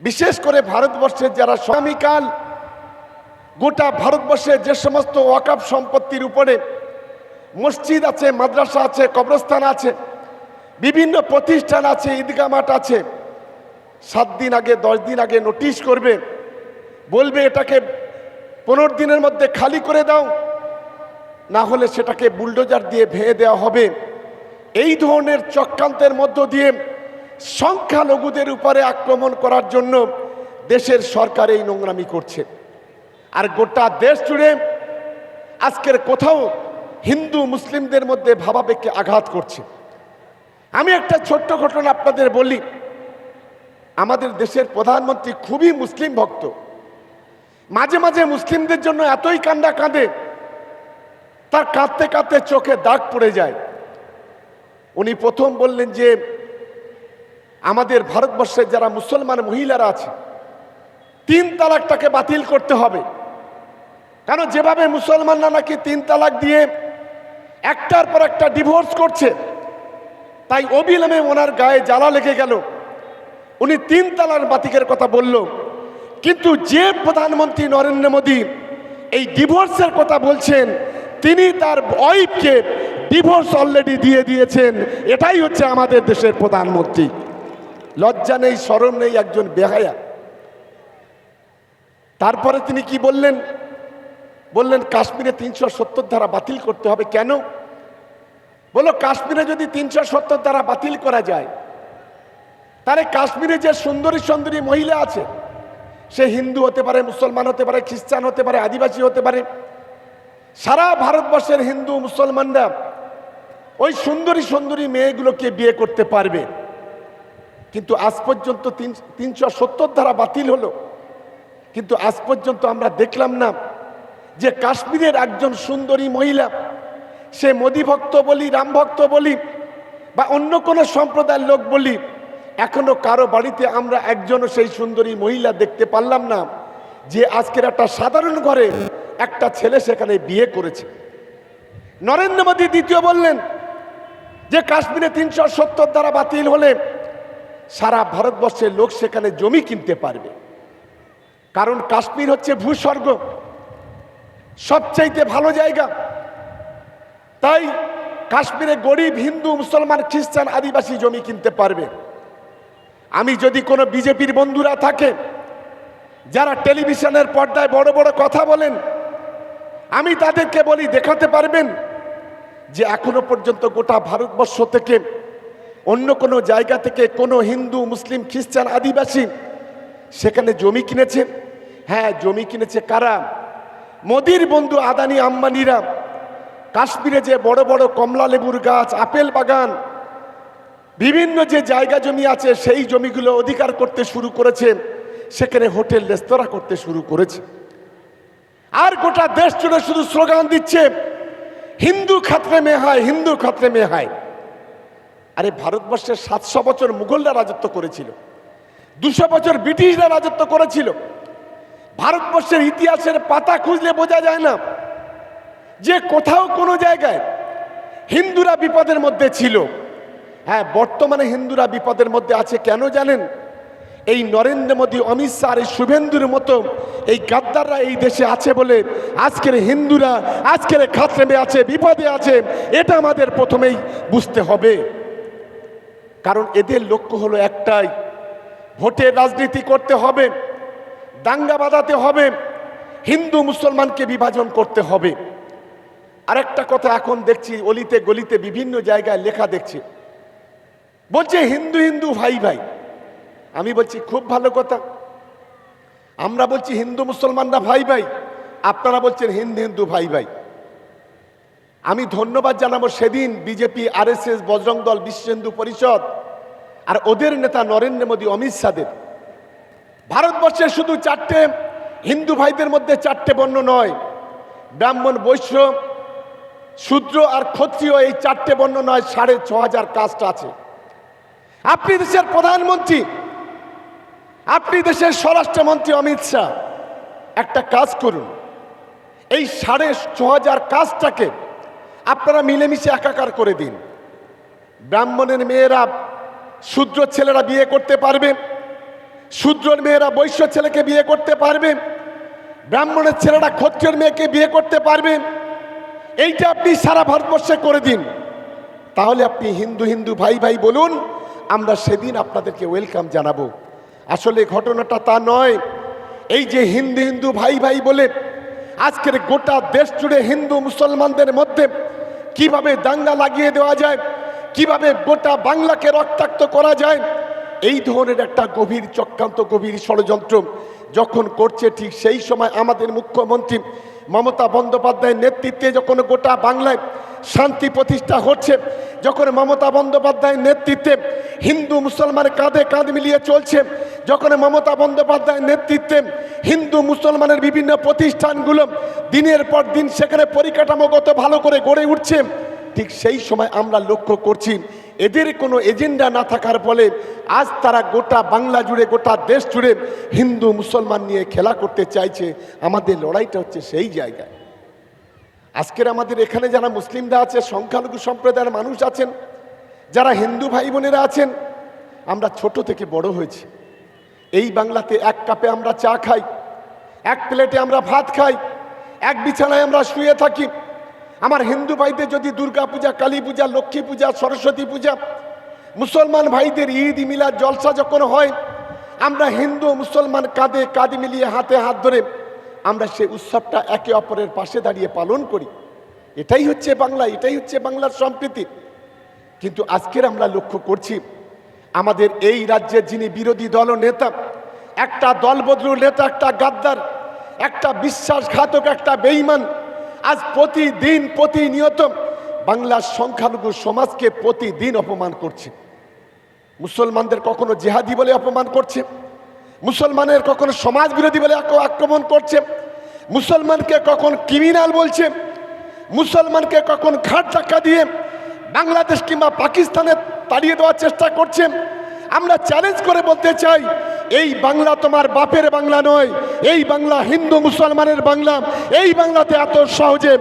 বিশেষ করে ভারতবর্ষের যারা স্বামীকাল গোটা ভারতবর্ষে যে সমস্ত ওয়াকাফ সম্পত্তির উপরে মসজিদ আছে, মাদ্রাসা আছে, কবরস্থান আছে, বিভিন্ন প্রতিষ্ঠান আছে ঈদগা মাঠ আছে, সাত দিন আগে, দশ দিন আগে নোটিশ করবে, বলবে এটাকে পনেরো দিনের মধ্যে খালি করে দাও, না হলে সেটাকে বুলডোজার দিয়ে ভেঙে দেওয়া হবে। এই ধরনের চক্রান্তের মধ্য দিয়ে সংখ্যালঘুদের উপরে আক্রমণ করার জন্য দেশের সরকার এই নোংরামি করছে। আর গোটা দেশ জুড়ে আজকের কোথাও হিন্দু মুসলিমদের মধ্যে ভাবাবেগকে আঘাত করছে। আমি একটা ছোট্ট ঘটনা আপনাদের বলি। আমাদের দেশের প্রধানমন্ত্রী খুবই মুসলিম ভক্ত। মাঝে মাঝে মুসলিমদের জন্য এতই কান্দা কাঁদে, তার কাঁদতে কাঁদতে চোখে দাগ পড়ে যায়। উনি প্রথম বললেন যে আমাদের ভারতবর্ষের যারা মুসলমান মহিলারা আছে, তিন তালাকটাকে বাতিল করতে হবে। কেন? যেভাবে মুসলমানরা নাকি তিন তালাক দিয়ে একটার পর একটা ডিভোর্স করছে, তাই অবিলম্বে ওনার গায়ে জ্বালা লেগে গেল। উনি তিন তালাক বাতিকের কথা বলল। কিন্তু যে প্রধানমন্ত্রী নরেন্দ্র মোদী এই ডিভোর্সের কথা বলছেন, তিনি তার ওয়াইফকে ডিভোর্স অলরেডি দিয়ে দিয়েছেন। এটাই হচ্ছে আমাদের দেশের প্রধানমন্ত্রী। লজ্জা নেই স্মরণ নেই একজন বেহায়া। তারপরে তিনি কি বললেন? বললেন, কাশ্মীরে তিনশো সত্তর ধারা বাতিল করতে হবে কেন? বলো, কাশ্মীরে যদি তিনশো সত্তর ধারা বাতিল করা যায়, তাহলে কাশ্মীরে যে সুন্দরী সুন্দরী মহিলা আছে, সে হিন্দু হতে পারে, মুসলমান হতে পারে, খ্রিস্টান হতে পারে, আদিবাসী হতে পারে, সারা ভারতবর্ষের হিন্দু মুসলমানরা ওই সুন্দরী সুন্দরী মেয়েগুলোকে বিয়ে করতে পারবে। কিন্তু আজ পর্যন্ত তিন, তিনশো সত্তর ধারা বাতিল হলো। কিন্তু আজ পর্যন্ত আমরা দেখলাম না যে কাশ্মীরের একজন সুন্দরী মহিলা, সে মোদি ভক্ত বলি, রাম ভক্ত বলি, বা অন্য কোনো সম্প্রদায়ের লোক বলি, এখনও কারও বাড়িতে আমরা একজনও সেই সুন্দরী মহিলা দেখতে পারলাম না যে আজকের একটা সাধারণ ঘরে একটা ছেলে সেখানে বিয়ে করেছে। নরেন্দ্র মোদী দ্বিতীয় বললেন যে কাশ্মীরে তিনশো সত্তর দ্বারা বাতিল হলে সারা ভারতবর্ষের লোক সেখানে জমি কিনতে পারবে। কারণ কাশ্মীর হচ্ছে ভূস্বর্গ। সবচাইতে ভালো জায়গা। তাই কাশ্মীরে গরিব, হিন্দু, মুসলমান, খ্রিস্টান, আদিবাসী জমি কিনতে পারবে। আমি যদি কোনো বিজেপির বন্ধুরা থাকে, যারা টেলিভিশনের পর্দায় বড় বড় কথা বলেন, আমি তাদেরকে বলি, দেখাতে পারবেন যে এখনও পর্যন্ত গোটা ভারতবর্ষ থেকে অন্য কোনো জায়গা থেকে কোনো হিন্দু, মুসলিম, খ্রিস্টান, আদিবাসী সেখানে জমি কিনেছে। হ্যাঁ জমি কিনেছে কারা? মোদির বন্ধু আদানি আম্বানিরা। কাশ্মীরে যে বড় বড় কমলা লেবুর গাছ, আপেল বাগান, বিভিন্ন যে জায়গা জমি আছে সেই জমিগুলো অধিকার করতে শুরু করেছে। সেখানে হোটেল, রেস্তোরাঁ করতে শুরু করেছে। আর গোটা দেশ জুড়ে শুধু স্লোগান দিচ্ছে, হিন্দু খাতরে মে হয়, হিন্দু খাতরে মে হয়। আরে ভারতবর্ষের সাতশো বছর মুঘলরা রাজত্ব করেছিল। দুশো বছর ব্রিটিশরা রাজত্ব করেছিল। ভারতবর্ষের ইতিহাসের পাতা খুঁজলে বোঝা যায় না যে কোথাও কোনো জায়গায় হিন্দুরা বিপদের মধ্যে ছিল। হ্যাঁ বর্তমানে হিন্দুরা বিপদের মধ্যে আছে কেন জানেন? এই নরেন্দ্র মোদী, অমিত শাহ এই শুভেন্দুর মতো এই গাদ্দাররা এই দেশে আছে বলে আজকের হিন্দুরা আজকের খাতরেমে আছে, বিপদে আছে, এটা আমাদের প্রথমেই বুঝতে হবে। কারণ এদের লক্ষ্য হলো একটাই ভোটের রাজনীতি করতে হবে, দাঙ্গা বাঁধাতে হবে, হিন্দু মুসলমানকে বিভাজন করতে হবে। আরেকটা কথা এখন দেখছি, অলিতে গলিতে বিভিন্ন জায়গায় লেখা দেখছি। বলছে হিন্দু হিন্দু ভাই ভাই। আমি বলছি, খুব ভালো কথা। আমরা বলছি হিন্দু মুসলমানরা ভাই ভাই, আপনারা বলছেন হিন্দু হিন্দু ভাই ভাই। আমি ধন্যবাদ জানাব সেদিন বিজেপি, আরএসএস, বজরং দল, বিশ্ব হিন্দু পরিষদ আর ওদের নেতা নরেন্দ্র মোদী, অমিত শাহের ভারতবর্ষের শুধু চারটে হিন্দু ভাইদের মধ্যে চারটে বর্ণ নয়, ব্রাহ্মণ, বৈশ্য, শূদ্র আর ক্ষত্রিয় এই চারটে বর্ণ নয়, সাড়ে ছ হাজার কাস্ট আছে। আপনি দেশের প্রধানমন্ত্রী, আপনি দেশের স্বরাষ্ট্রমন্ত্রী অমিত শাহ, একটা কাজ করুন। এই সাড়ে ছ হাজার কাজটাকে আপনারা মিলেমিশে একাকার করে দিন। ব্রাহ্মণের মেয়েরা শূদ্র ছেলেরা বিয়ে করতে পারবে, শূদ্রর মেয়েরা বৈশ্য ছেলেকে বিয়ে করতে পারবে, ব্রাহ্মণের ছেলেরা ক্ষত্রিয়ের মেয়েকে বিয়ে করতে পারবে, এইটা আপনি সারা ভারতবর্ষে করে দিন। তাহলে আপনি হিন্দু হিন্দু ভাই ভাই বলুন, আমরা সেদিন আপনাদেরকে ওয়েলকাম জানাব। আসলে ঘটনাটা তা নয়, এই যে হিন্দু হিন্দু ভাই ভাই বলে, আজকের গোটা দেশ জুড়ে হিন্দু মুসলমানদের মধ্যে কীভাবে দাঙ্গা লাগিয়ে দেওয়া যায় কীভাবে গোটা বাংলাকে রক্তাক্ত করা যায়? এই ধরনের একটা গভীর চক্রান্ত, গভীর ষড়যন্ত্র যখন করছে ঠিক সেই সময় আমাদের মুখ্যমন্ত্রী মমতা বন্দ্যোপাধ্যায়ের নেতৃত্বে যখন গোটা বাংলায় শান্তি প্রতিষ্ঠা হচ্ছে, যখন মমতা বন্দ্যোপাধ্যায়ের নেতৃত্বে হিন্দু মুসলমান কাঁধে কাঁধ মিলিয়ে চলছে, যখন মমতা বন্দ্যোপাধ্যায়ের নেতৃত্বে হিন্দু মুসলমানের বিভিন্ন প্রতিষ্ঠানগুলো দিনের পর দিন সেখানে পরিকাঠামোগত ভালো করে গড়ে উঠছে ঠিক সেই সময় আমরা লক্ষ্য করছি, এদের কোনো এজেন্ডা না থাকার ফলে আজ তারা গোটা বাংলা জুড়ে, গোটা দেশ জুড়ে হিন্দু, মুসলমান নিয়ে খেলা করতে চাইছে। আমাদের লড়াইটা হচ্ছে সেই জায়গায়। আজকের আমাদের এখানে যারা মুসলিমরা আছে, সংখ্যালঘু সম্প্রদায়ের মানুষ আছেন, যারা হিন্দু ভাই বোনেরা আছেন, আমরা ছোট থেকে বড় হয়েছি। এই বাংলাতে এক কাপে আমরা চা খাই, এক প্লেটে আমরা ভাত খাই, এক বিছানায় আমরা শুয়ে থাকি আমার হিন্দু ভাইদের যদি দুর্গা পূজা, কালী পূজা, লক্ষ্মী পূজা, সরস্বতী পূজা, মুসলমান ভাইদের ঈদ, মিলাদ, জলসা যখন হয়, আমরা হিন্দু, মুসলমান কাঁধে কাঁধ মিলিয়ে হাতে হাত ধরে আমরা সেই উৎসবটা একে অপরের পাশে দাঁড়িয়ে পালন করি। এটাই হচ্ছে বাংলা, এটাই হচ্ছে বাংলার সম্প্রীতি। কিন্তু আজকের আমরা লক্ষ্য করছি, আমাদের এই রাজ্যের যিনি বিরোধী দল নেতা, একটা দলবদলু নেতা, একটা গাদ্দার, একটা বিশ্বাসঘাতক, একটা বেঈমান আজ প্রতিদিন, প্রতিনিয়ত বাংলার সংখ্যালঘু সমাজকে প্রতিদিন অপমান করছে। মুসলমানদের কখনো জেহাদি বলে অপমান করছে। মুসলমানের কখনো সমাজ বিরোধী বলে আক্রমণ করছে। মুসলমানকে কখন ক্রিমিনাল বলছে। মুসলমানকে কখন ঘাট ধাক্কা দিয়ে বাংলাদেশ কিংবা পাকিস্তানে তাড়িয়ে দেওয়ার চেষ্টা করছে। আমরা চ্যালেঞ্জ করে বলতে চাই এই বাংলা তোমার বাপের বাংলা নয়, এই বাংলা হিন্দু মুসলমানের বাংলা, এই বাংলাতে এত সহজে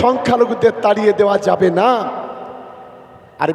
সংখ্যালঘুদের তাড়িয়ে দেওয়া যাবে না। আর